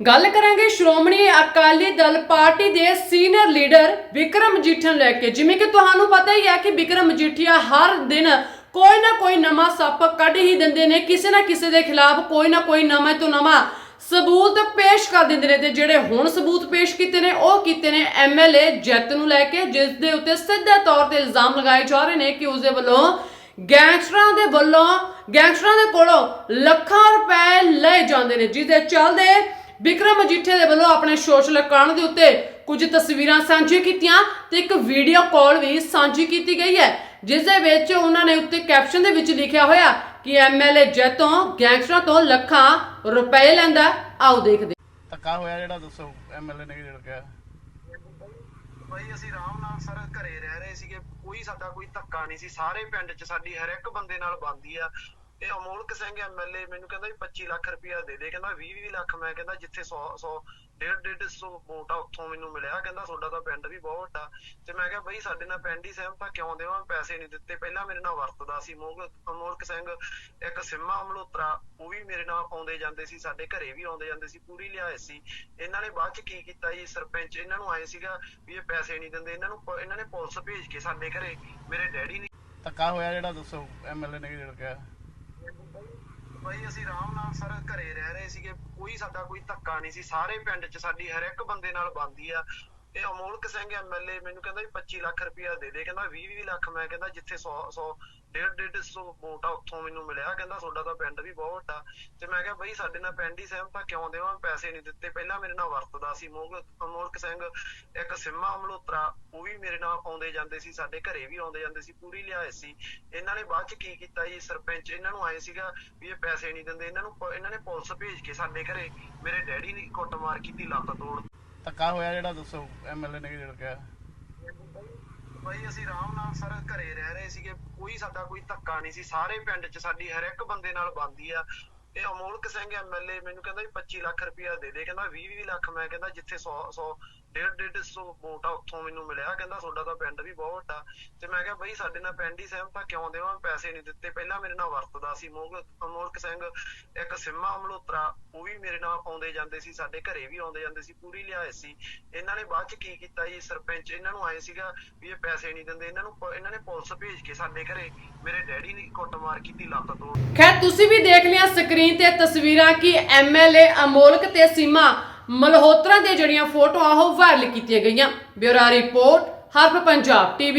ਗੱਲ ਕਰਾਂਗੇ ਸ਼੍ਰੋਮਣੀ ਅਕਾਲੀ ਦਲ ਪਾਰਟੀ ਦੇ ਸੀਨੀਅਰ ਲੀਡਰ ਵਿਕਰਮ ਮਜੀਠੀਆ ਨੂੰ ਲੈ ਕੇ। ਜਿਵੇਂ ਕਿ ਤੁਹਾਨੂੰ ਪਤਾ ਹੀ ਹੈ ਕਿ ਵਿਕਰਮ ਮਜੀਠੀਆ ਹਰ ਦਿਨ ਕੋਈ ਨਾ ਕੋਈ ਨਵਾਂ ਸੱਪ ਕੱਢ ਹੀ ਦਿੰਦੇ ਨੇ, ਕਿਸੇ ਨਾ ਕਿਸੇ ਦੇ ਖਿਲਾਫ ਕੋਈ ਨਾ ਕੋਈ ਨਵਾਂ ਤੋਂ ਨਵਾਂ ਸਬੂਤ ਪੇਸ਼ ਕਰ ਦਿੰਦੇ ਨੇ ਤੇ ਜਿਹੜੇ ਹੁਣ ਸਬੂਤ ਪੇਸ਼ ਕੀਤੇ ਨੇ, ਉਹ ਕੀਤੇ ਨੇ ਐਮਐਲਏ ਜੈਤ ਨੂੰ ਲੈ ਕੇ, ਜਿਸ ਦੇ ਉੱਤੇ ਸਿੱਧੇ ਤੌਰ ਤੇ ਇਲਜ਼ਾਮ ਲਗਾਏ ਜਾ ਰਹੇ ਨੇ ਕਿ ਉਸ ਦੇ ਵੱਲੋਂ ਗੈਂਗਸਟਰਾਂ ਦੇ ਵੱਲੋਂ, ਗੈਂਗਸਟਰਾਂ ਦੇ ਕੋਲੋਂ ਲੱਖਾਂ ਰੁਪਏ ਲਏ ਜਾਂਦੇ ਨੇ, ਜਿਸ ਦੇ ਚੱਲਦੇ ਵਿਕਰਮ ਮਜੀਠੇ ਦੇ ਵੱਲੋਂ ਆਪਣੇ ਸੋਸ਼ਲ ਅਕਾਊਂਟ ਦੇ ਉੱਤੇ ਕੁਝ ਤਸਵੀਰਾਂ ਸਾਂਝੀਆਂ ਕੀਤੀਆਂ ਤੇ ਇੱਕ ਵੀਡੀਓ ਕਾਲ ਵੀ ਸਾਂਝੀ ਕੀਤੀ ਗਈ ਹੈ ਜਿਸ ਦੇ ਵਿੱਚ ਉਹਨਾਂ ਨੇ ਉੱਤੇ ਕੈਪਸ਼ਨ ਦੇ ਵਿੱਚ ਲਿਖਿਆ ਹੋਇਆ ਕਿ ਐਮਐਲਏ ਜੈਤੋਂ ਗੈਂਗਸਟਰਾਂ ਤੋਂ ਲੱਖਾਂ ਰੁਪਏ ਲੈਂਦਾ। ਆਓ ਦੇਖਦੇ ਧੱਕਾ ਹੋਇਆ ਜਿਹੜਾ ਦੱਸੋ ਐਮਐਲਏ ਨੇ ਜਿਹੜਾ ਕਿਹਾ ਭਾਈ ਅਸੀਂ ਆਰਾਮ ਨਾਲ ਸਰ ਘਰੇ ਰਹਿ ਰਹੇ ਸੀਗੇ ਕੋਈ ਸਾਡਾ ਕੋਈ ਧੱਕਾ ਨਹੀਂ ਸੀ। ਸਾਰੇ ਪਿੰਡ 'ਚ ਸਾਡੀ ਹਰ ਇੱਕ ਬੰਦੇ ਨਾਲ ਬੰਦੀ ਆ। ਤੇ ਅਮੋਲਕ ਸਿੰਘ ਐਮਐਲਏ ਮੈਨੂੰ ਕਹਿੰਦਾ ਵੀ 25 ਲੱਖ ਰੁਪਇਆ ਦੇ ਦੇ, ਕਹਿੰਦਾ 20 20 ਲੱਖ ਮੈਂ ਕਹਿੰਦਾ ਜਿੱਥੇ 100 100 ਡੇਢ ਡੇਢ ਸੌ ਵੋਟ ਆ ਉੱਥੋਂ ਮੈਨੂੰ ਮਿਲਿਆ, ਕਹਿੰਦਾ ਤੁਹਾਡਾ ਤਾਂ ਪਿੰਡ ਵੀ ਬਹੁਤ ਵੱਡਾ। ਤੇ ਮੈਂ ਕਿਹਾ ਬਈ ਸਾਡੇ ਨਾਲ ਪਿੰਡ ਹੀ ਸਹਿਮਤਾ ਕਿਉਂ ਦੇਵਾਂ? ਪੈਸੇ ਨਹੀਂ ਦਿੱਤੇ। ਪਹਿਲਾਂ ਮੇਰੇ ਨਾਲ ਵਰਤਦਾ ਸੀ ਮੋਗ ਸਿੰਘ, ਇੱਕ ਸਿੰਮਾ ਮਲਹੋਤਰਾ ਉਹ ਵੀ ਮੇਰੇ ਨਾਲ ਆਉਂਦੇ ਜਾਂਦੇ ਸੀ, ਸਾਡੇ ਘਰੇ ਵੀ ਆਉਂਦੇ ਜਾਂਦੇ ਸੀ, ਪੂਰੀ ਲਿਆਏ ਸੀ। ਇਹਨਾਂ ਨੇ ਬਾਅਦ ਚ ਕੀ ਕੀਤਾ ਜੀ, ਸਰਪੰਚ ਇਹਨਾਂ ਨੂੰ ਆਏ ਸੀਗਾ ਵੀ ਇਹ ਪੈਸੇ ਨਹੀਂ ਦਿੰਦੇ। ਇਹਨਾਂ ਨੂੰ ਇਹਨਾਂ ਨੇ ਪੁਲਿਸ ਭੇਜ ਕੇ ਸਾਡੇ ਘਰੇ ਮੇਰੇ ਡੈਡੀ ਨੇ ਧੱਕਾ ਹੋਇਆ ਜਿਹੜਾ, ਦੱਸੋ ਐਮਐਲਏ ਨੇ ਜਿਹੜਾ ਕਿਹਾ? ਬਈ ਅਸੀਂ ਆਰਾਮ ਨਾਲ ਸਰ ਘਰੇ ਰਹਿ ਰਹੇ ਸੀਗੇ। ਕੋਈ ਸਾਡਾ ਕੋਈ ਧੱਕਾ ਨਹੀਂ ਸੀ। ਸਾਰੇ ਪਿੰਡ 'ਚ ਸਾਡੀ ਹਰ ਇੱਕ ਬੰਦੇ ਨਾਲ ਬਣਦੀ ਆ। ਇਹ ਅਮੋਲਕ ਸਿੰਘ ਐਮਐਲਏ ਮੈਨੂੰ ਕਹਿੰਦਾ ਵੀ 25 ਲੱਖ ਰੁਪਇਆ ਦੇ ਦੇ, ਕਹਿੰਦਾ 20 20 ਲੱਖ, ਮੈਂ ਕਹਿੰਦਾ ਜਿੱਥੇ 100 100 ਡੇਢ ਡੇਢ ਸੌ ਵੋਟ ਆ, ਉੱਥੋਂ ਮੈਨੂੰ ਮਿਲਿਆ, ਕਹਿੰਦਾ ਤੁਹਾਡਾ ਤਾਂ ਪਿੰਡ ਵੀ ਬਹੁਤ ਵੱਡਾ। ਤੇ ਮੈਂ ਕਿਹਾ ਬਈ ਸਾਡੇ ਨਾਲ ਪਿੰਡ ਹੀ ਸਹਿਮਤਾ ਕਿਉਂ ਦੇਵਾਂ? ਪੈਸੇ ਨਹੀਂ ਦਿੱਤੇ। ਪਹਿਲਾਂ ਮੇਰੇ ਨਾਲ ਵਰਤਦਾ ਸੀ ਅਮੋਲਕ ਸਿੰਘ ਇੱਕ ਸਿੰਮਾ ਅਮਲੋਤਰਾ, ਉਹ ਵੀ ਮੇਰੇ ਨਾਲ ਆਉਂਦੇ ਜਾਂਦੇ ਸੀ, ਸਾਡੇ ਘਰੇ ਵੀ ਆਉਂਦੇ ਜਾਂਦੇ ਸੀ, ਪੂਰੀ ਲਿਆਏ ਸੀ। ਇਹਨਾਂ ਨੇ ਬਾਅਦ ਚ ਕੀ ਕੀਤਾ ਜੀ, ਸਰਪੰਚ, ਇਹਨਾਂ ਨੂੰ ਆਏ ਸੀਗਾ ਵੀ ਇਹ ਪੈਸੇ ਨਹੀਂ ਦਿੰਦੇ, ਇਹਨਾਂ ਨੂੰ ਇਹਨਾਂ ਨੇ ਪੁਲਿਸ ਭੇਜ ਕੇ ਸਾਡੇ ਘਰੇ ਮੇਰੇ ਡੈਡੀ ਨੇ ਕੁੱਟਮਾਰ ਕੀਤੀ, ਲੱਤ ਤੋੜ। ਧੱਕਾ ਹੋਇਆ ਜਿਹੜਾ, ਦੱਸੋ ਐਮਐਲਏ ਨੇ ਜਿਹੜਾ ਕਿਹਾ। ਭਾਈ ਅਸੀਂ ਆਰਾਮ ਨਾਲ ਸਰ ਘਰੇ ਰਹਿ ਰਹੇ ਸੀਗੇ, ਕੋਈ ਸਾਡਾ ਕੋਈ ਧੱਕਾ ਨਹੀਂ ਸੀ। ਸਾਰੇ ਪਿੰਡ 'ਚ ਸਾਡੀ ਹਰ ਇੱਕ ਬੰਦੇ ਨਾਲ ਬੰਦੀ ਆ। ਤੇ ਅਮੋਲਕ ਸਿੰਘ ਐਮਐਲਏ ਮੈਨੂੰ ਕਹਿੰਦਾ ਵੀ 25 ਲੱਖ ਰੁਪਇਆ ਦੇ ਦੇ, ਕਹਿੰਦਾ 20 20 ਲੱਖ ਮੈਂ ਕਹਿੰਦਾ ਜਿੱਥੇ 100 100 ਡੇਢ ਡੇਢ ਸੌ ਵੋਟ ਆ ਉੱਥੋਂ ਮੈਨੂੰ ਮਿਲਿਆ। ਕਹਿੰਦਾ ਤੁਹਾਡਾ ਤਾਂ ਪਿੰਡ ਵੀ ਬਹੁਤ ਵੱਡਾ। ਤੇ ਮੈਂ ਕਿਹਾ ਬਈ ਸਾਡੇ ਨਾਲ ਪਿੰਡ ਹੀ ਸਹਿਮਤਾ ਕਿਉਂ ਦੇਵਾਂ? ਪੈਸੇ ਨਹੀਂ ਦਿੱਤੇ। ਪਹਿਲਾਂ ਮੇਰੇ ਨਾਲ ਵਰਤਦਾ ਸੀ ਮੋਗ ਸਿੰਘ, ਇੱਕ ਸਿੰਮਾ ਮਲਹੋਤਰਾ ਉਹ ਵੀ ਮੇਰੇ ਨਾਲ ਆਉਂਦੇ ਜਾਂਦੇ ਸੀ, ਸਾਡੇ ਘਰੇ ਵੀ ਆਉਂਦੇ ਜਾਂਦੇ ਸੀ, ਪੂਰੀ ਲਿਆਏ ਸੀ। ਇਹਨਾਂ ਨੇ ਬਾਅਦ ਚ ਕੀ ਕੀਤਾ ਜੀ, ਸਰਪੰਚ, ਇਹਨਾਂ ਨੂੰ ਆਏ ਸੀਗਾ ਵੀ ਇਹ ਪੈਸੇ ਨਹੀਂ ਦਿੰਦੇ। ਇਹਨਾਂ ਨੂੰ ਇਹਨਾਂ ਨੇ ਪੁਲਿਸ ਭੇਜ ਕੇ ਸਾਡੇ ਘਰੇ ਮੇਰੇ ਡੈਡੀ ਨੇ ਕੁੱਟਮਾਰ ਕੀਤੀ, ਲੱਤ ਤੋਂ ਖੈਰ, ਤੁਸੀਂ ਵੀ ਦੇਖ ਲਿਆ ਸਕਰੀਨ ਤੇ ਤਸਵੀਰਾਂ ਕਿ ਐਮਐਲਏ ਅਮੋਲਕ ਤੇ ਸੀਮਾ ਮਲਹੋਤਰਾ ਦੇ ਜਿਹੜੀਆਂ ਫੋਟੋਆਂ ਉਹ ਵਾਇਰਲ ਕੀਤੀਆਂ ਗਈਆਂ। ਬਿਊਰਾ ਰਿਪੋਰਟ ਹਰਫ ਪੰਜਾਬ ਟੀਵੀ